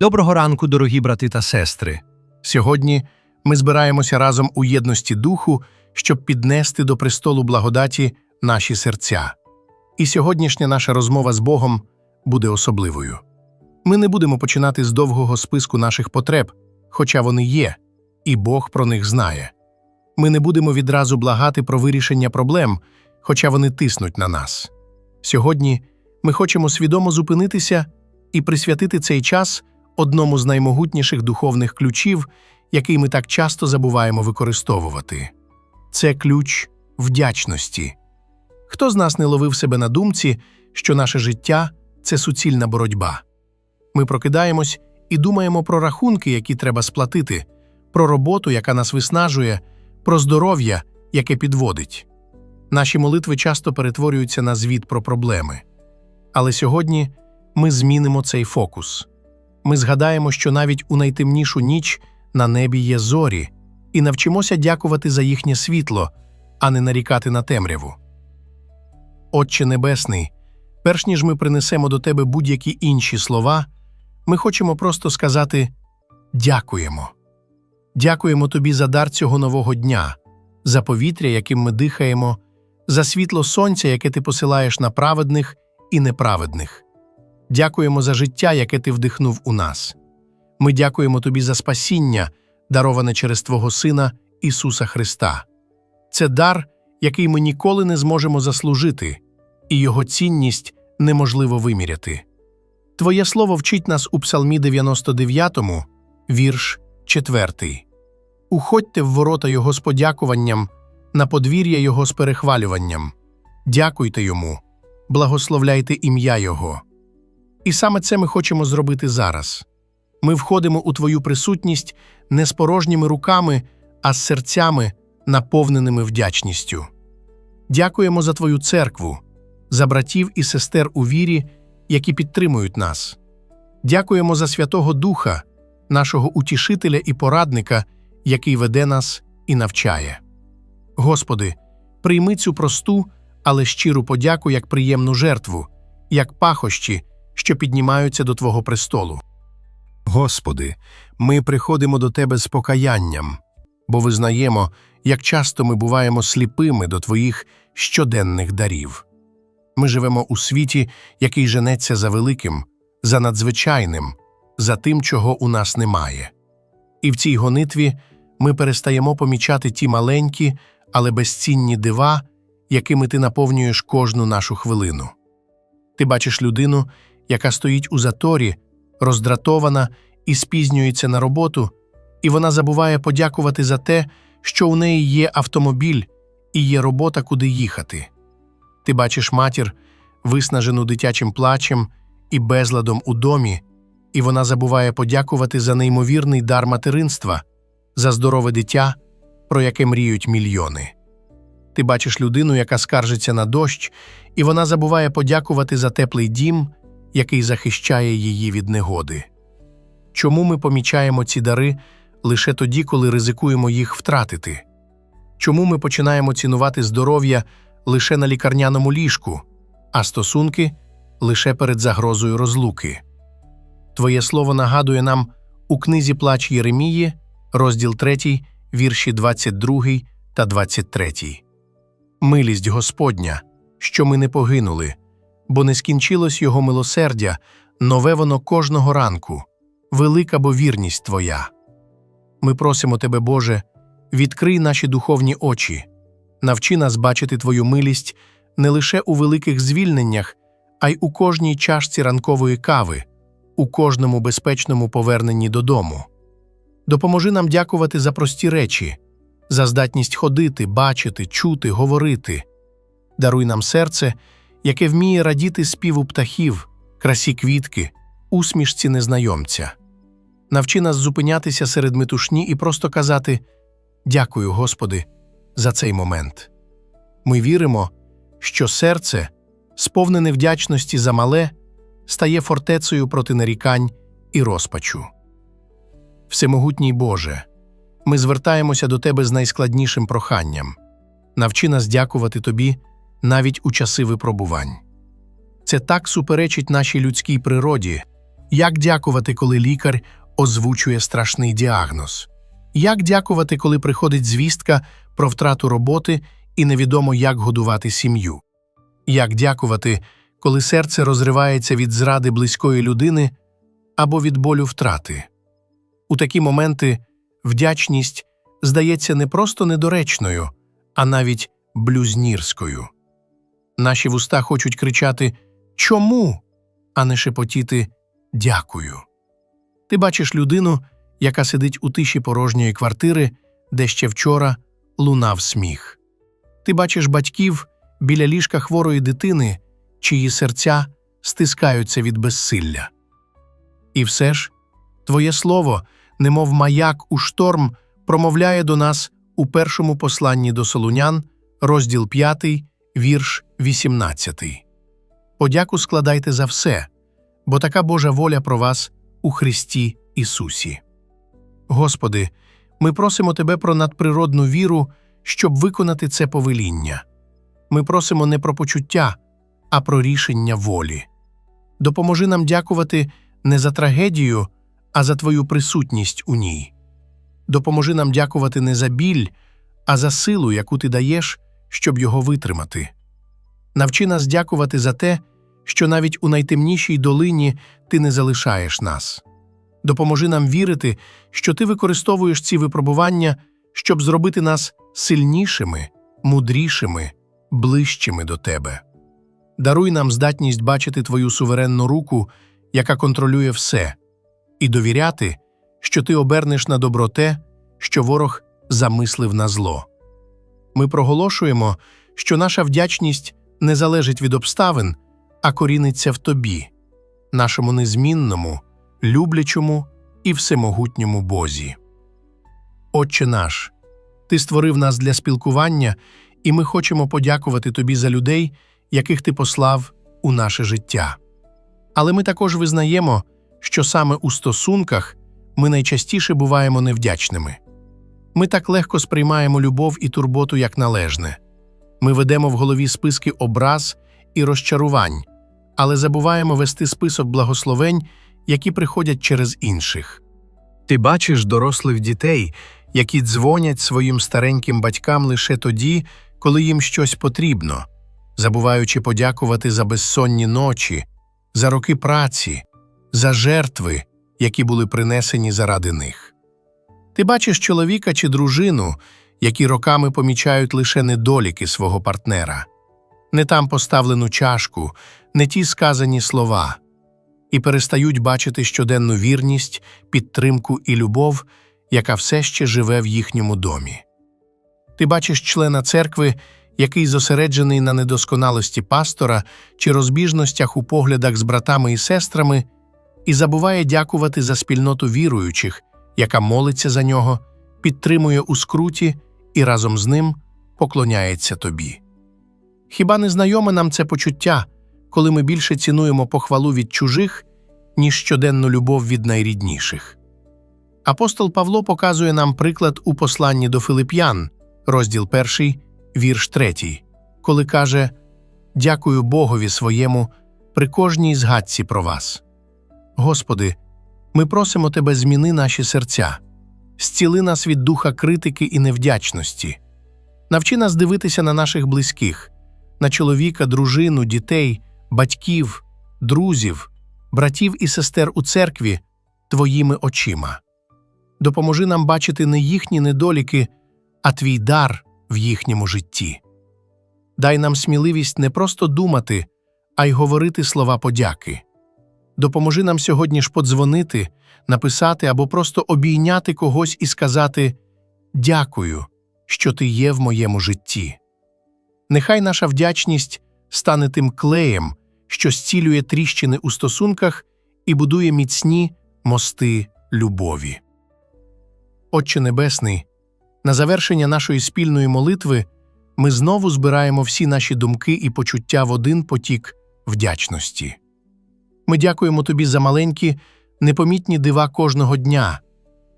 Доброго ранку, дорогі брати та сестри. Сьогодні ми збираємося разом у єдності духу, щоб піднести до престолу благодаті наші серця. І сьогоднішня наша розмова з Богом буде особливою. Ми не будемо починати з довгого списку наших потреб, хоча вони є, і Бог про них знає. Ми не будемо відразу благати про вирішення проблем, хоча вони тиснуть на нас. Сьогодні ми хочемо свідомо зупинитися і присвятити цей час одному з наймогутніших духовних ключів, який ми так часто забуваємо використовувати. Це ключ вдячності. Хто з нас не ловив себе на думці, що наше життя це суцільна боротьба? Ми прокидаємось і думаємо про рахунки, які треба сплатити, про роботу, яка нас виснажує, про здоров'я, яке підводить. Наші молитви часто перетворюються на звіт про проблеми. Але сьогодні ми змінимо цей фокус. Ми згадаємо, що навіть у найтемнішу ніч на небі є зорі, і навчимося дякувати за їхнє світло, а не нарікати на темряву. Отче Небесний, перш ніж ми принесемо до Тебе будь-які інші слова, ми хочемо просто сказати дякуємо. Дякуємо Тобі за дар цього нового дня, за повітря, яким ми дихаємо, за світло сонця, яке ти посилаєш на праведних і неправедних. Дякуємо за життя, яке ти вдихнув у нас. Ми дякуємо тобі за спасіння, дароване через Твого Сина Ісуса Христа. Це дар, який ми ніколи не зможемо заслужити, і його цінність неможливо виміряти. Твоє слово вчить нас у Псалмі 99, вірш 4. Уходьте в ворота Його з подякуванням, на подвір'я Його з перехвалюванням. Дякуйте йому, благословляйте ім'я Його. І саме це ми хочемо зробити зараз. Ми входимо у Твою присутність не з порожніми руками, а з серцями, наповненими вдячністю. Дякуємо за Твою церкву, за братів і сестер у вірі, які підтримують нас. Дякуємо за Святого Духа, нашого утішителя і порадника, який веде нас і навчає. Господи, прийми цю просту, але щиру подяку як приємну жертву, як пахощі, що піднімаються до Твого престолу. Господи, ми приходимо до Тебе з покаянням, бо визнаємо, як часто ми буваємо сліпими до Твоїх щоденних дарів. Ми живемо у світі, який женеться за великим, за надзвичайним, за тим, чого у нас немає. І в цій гонитві ми перестаємо помічати ті маленькі, але безцінні дива, якими ти наповнюєш кожну нашу хвилину. Ти бачиш людину, яка стоїть у заторі, роздратована і спізнюється на роботу, і вона забуває подякувати за те, що у неї є автомобіль і є робота, куди їхати. Ти бачиш матір, виснажену дитячим плачем і безладом у домі, і вона забуває подякувати за неймовірний дар материнства, за здорове дитя, про яке мріють мільйони. Ти бачиш людину, яка скаржиться на дощ, і вона забуває подякувати за теплий дім, який захищає її від негоди. Чому ми помічаємо ці дари лише тоді, коли ризикуємо їх втратити? Чому ми починаємо цінувати здоров'я лише на лікарняному ліжку, а стосунки лише перед загрозою розлуки? Твоє слово нагадує нам у книзі Плач Єремії, розділ 3, вірші 22 та 23. Милість Господня, що ми не погинули, бо не скінчилось Його милосердя, нове воно кожного ранку, велика бо вірність Твоя. Ми просимо Тебе, Боже, відкрий наші духовні очі, навчи нас бачити Твою милість не лише у великих звільненнях, а й у кожній чашці ранкової кави, у кожному безпечному поверненні додому. Допоможи нам дякувати за прості речі, за здатність ходити, бачити, чути, говорити. Даруй нам серце, яке вміє радіти співу птахів, красі квітки, усмішці незнайомця. Навчи нас зупинятися серед метушні і просто казати Дякую, Господи, за цей момент. Ми віримо, що серце, сповнене вдячності за мале, стає фортецею проти нарікань і розпачу. Всемогутній Боже, ми звертаємося до Тебе з найскладнішим проханням навчи нас дякувати Тобі навіть у часи випробувань. Це так суперечить нашій людській природі, Як дякувати, коли лікар озвучує страшний діагноз? Як дякувати, коли приходить звістка про втрату роботи і невідомо, як годувати сім'ю? Як дякувати, коли серце розривається від зради близької людини або від болю втрати? У такі моменти вдячність здається не просто недоречною, а навіть блюзнірською. Наші вуста хочуть кричати Чому? а не шепотіти Дякую. Ти бачиш людину, яка сидить у тиші порожньої квартири, де ще вчора лунав сміх. Ти бачиш батьків біля ліжка хворої дитини, чиї серця стискаються від безсилля. І все ж, твоє слово, немов маяк у шторм, промовляє до нас у першому посланні до Солунян, розділ 5, вірш 18. Подяку складайте за все, бо така Божа воля про вас у Христі Ісусі. Господи, ми просимо Тебе про надприродну віру, щоб виконати це повеління. Ми просимо не про почуття, а про рішення волі. Допоможи нам дякувати не за трагедію, а за Твою присутність у ній. Допоможи нам дякувати не за біль, а за силу, яку ти даєш, щоб його витримати. Навчи нас дякувати за те, що навіть у найтемнішій долині ти не залишаєш нас. Допоможи нам вірити, що ти використовуєш ці випробування, щоб зробити нас сильнішими, мудрішими, ближчими до тебе. Даруй нам здатність бачити твою суверенну руку, яка контролює все, і довіряти, що ти обернеш на добро те, що ворог замислив на зло. Ми проголошуємо, що наша вдячність не залежить від обставин, а коріниться в тобі, нашому незмінному, люблячому і всемогутньому Бозі. Отче наш, Ти створив нас для спілкування, і ми хочемо подякувати Тобі за людей, яких Ти послав у наше життя. Але ми також визнаємо, що саме у стосунках ми найчастіше буваємо невдячними. Ми так легко сприймаємо любов і турботу як належне. Ми ведемо в голові списки образ і розчарувань, але забуваємо вести список благословень, які приходять через інших. Ти бачиш дорослих дітей, які дзвонять своїм стареньким батькам лише тоді, коли їм щось потрібно, забуваючи подякувати за безсонні ночі, за роки праці, за жертви, які були принесені заради них. Ти бачиш чоловіка чи дружину, які роками помічають лише недоліки свого партнера, не там поставлену чашку, не ті сказані слова, і перестають бачити щоденну вірність, підтримку і любов, яка все ще живе в їхньому домі. Ти бачиш члена церкви, який зосереджений на недосконалості пастора чи розбіжностях у поглядах з братами і сестрами, і забуває дякувати за спільноту віруючих, яка молиться за нього, підтримує у скруті і разом з ним поклоняється тобі. Хіба не знайоме нам це почуття, коли ми більше цінуємо похвалу від чужих, ніж щоденну любов від найрідніших? Апостол Павло показує нам приклад у посланні до Филип'ян, розділ 1, вірш 3, коли каже Дякую Богові своєму при кожній згадці про вас. Господи, ми просимо Тебе зміни наші серця, зціли нас від духа критики і невдячності, навчи нас дивитися на наших близьких, на чоловіка, дружину, дітей, батьків, друзів, братів і сестер у церкві Твоїми очима. Допоможи нам бачити не їхні недоліки, а твій дар в їхньому житті. Дай нам сміливість не просто думати, а й говорити слова подяки. Допоможи нам сьогодні ж подзвонити, написати або просто обійняти когось і сказати Дякую, що ти є в моєму житті. Нехай наша вдячність стане тим клеєм, що зцілює тріщини у стосунках і будує міцні мости любові. Отче Небесний, на завершення нашої спільної молитви ми знову збираємо всі наші думки і почуття в один потік вдячності. Ми дякуємо Тобі за маленькі, непомітні дива кожного дня,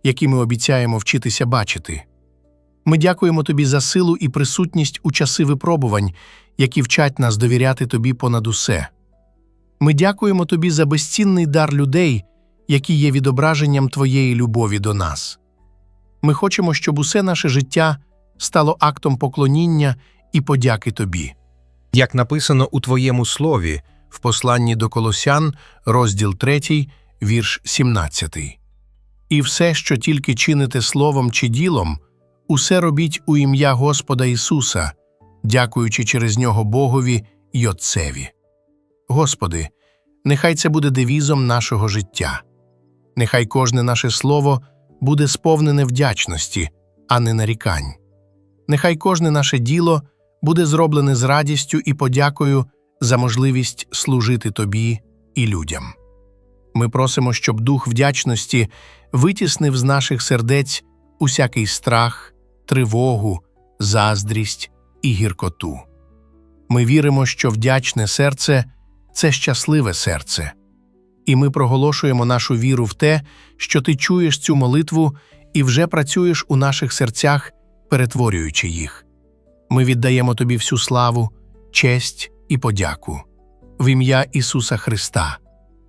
які ми обіцяємо вчитися бачити. Ми дякуємо Тобі за силу і присутність у часи випробувань, які вчать нас довіряти Тобі понад усе. Ми дякуємо тобі за безцінний дар людей, які є відображенням твоєї любові до нас. Ми хочемо, щоб усе наше життя стало актом поклоніння і подяки тобі. Як написано у твоєму слові, В посланні до Колосян, розділ 3, вірш 17. І все, що тільки чините словом чи ділом, усе робіть у ім'я Господа Ісуса, дякуючи через нього Богові й Отцеві. Господи, нехай це буде девізом нашого життя. Нехай кожне наше слово буде сповнене вдячності, а не нарікань. Нехай кожне наше діло буде зроблене з радістю і подякою за можливість служити Тобі і людям. Ми просимо, щоб дух вдячності витіснив з наших сердець усякий страх, тривогу, заздрість і гіркоту. Ми віримо, що вдячне серце це щасливе серце, і ми проголошуємо нашу віру в те, що ти чуєш цю молитву і вже працюєш у наших серцях, перетворюючи їх. Ми віддаємо тобі всю славу, честь і подяку. В ім'я Ісуса Христа.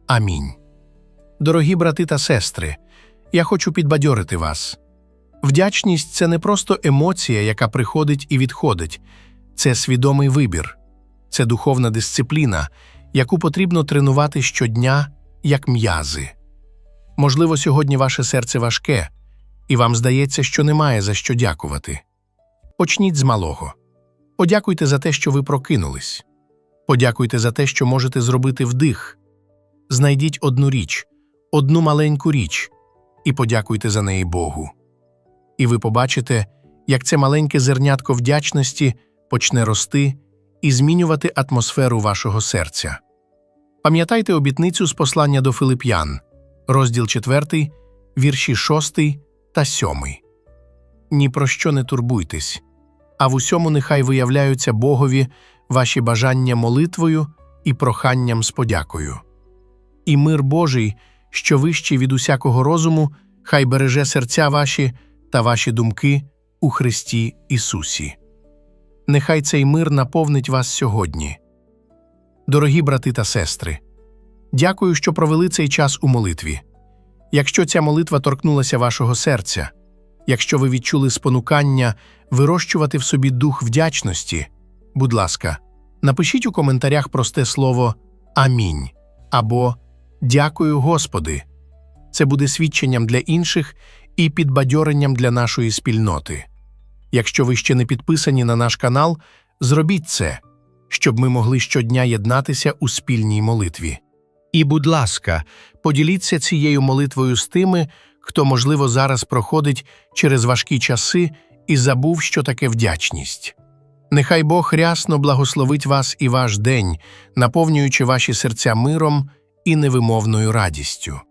Амінь. Дорогі брати та сестри, я хочу підбадьорити вас. Вдячність це не просто емоція, яка приходить і відходить, це свідомий вибір, це духовна дисципліна, яку потрібно тренувати щодня, як м'язи. Можливо, сьогодні ваше серце важке, і вам здається, що немає за що дякувати. Почніть з малого. Подякуйте за те, що ви прокинулись. Подякуйте за те, що можете зробити вдих. Знайдіть одну річ, одну маленьку річ, і подякуйте за неї Богу. І ви побачите, як це маленьке зернятко вдячності почне рости і змінювати атмосферу вашого серця. Пам'ятайте обітницю з послання до Филип'ян, розділ 4, вірші 6 та 7. Ні про що не турбуйтесь, а в усьому нехай виявляються Богові ваші бажання молитвою і проханням з подякою. І мир Божий, що вищий від усякого розуму, хай береже серця ваші та ваші думки у Христі Ісусі. Нехай цей мир наповнить вас сьогодні. Дорогі брати та сестри, дякую, що провели цей час у молитві. Якщо ця молитва торкнулася вашого серця, якщо ви відчули спонукання вирощувати в собі дух вдячності, будь ласка, напишіть у коментарях просте слово Амінь або Дякую, Господи. Це буде свідченням для інших і підбадьоренням для нашої спільноти. Якщо ви ще не підписані на наш канал, зробіть це, щоб ми могли щодня єднатися у спільній молитві. І, будь ласка, поділіться цією молитвою з тими, хто, можливо, зараз проходить через важкі часи і забув, що таке вдячність. Нехай Бог рясно благословить вас і ваш день, наповнюючи ваші серця миром і невимовною радістю.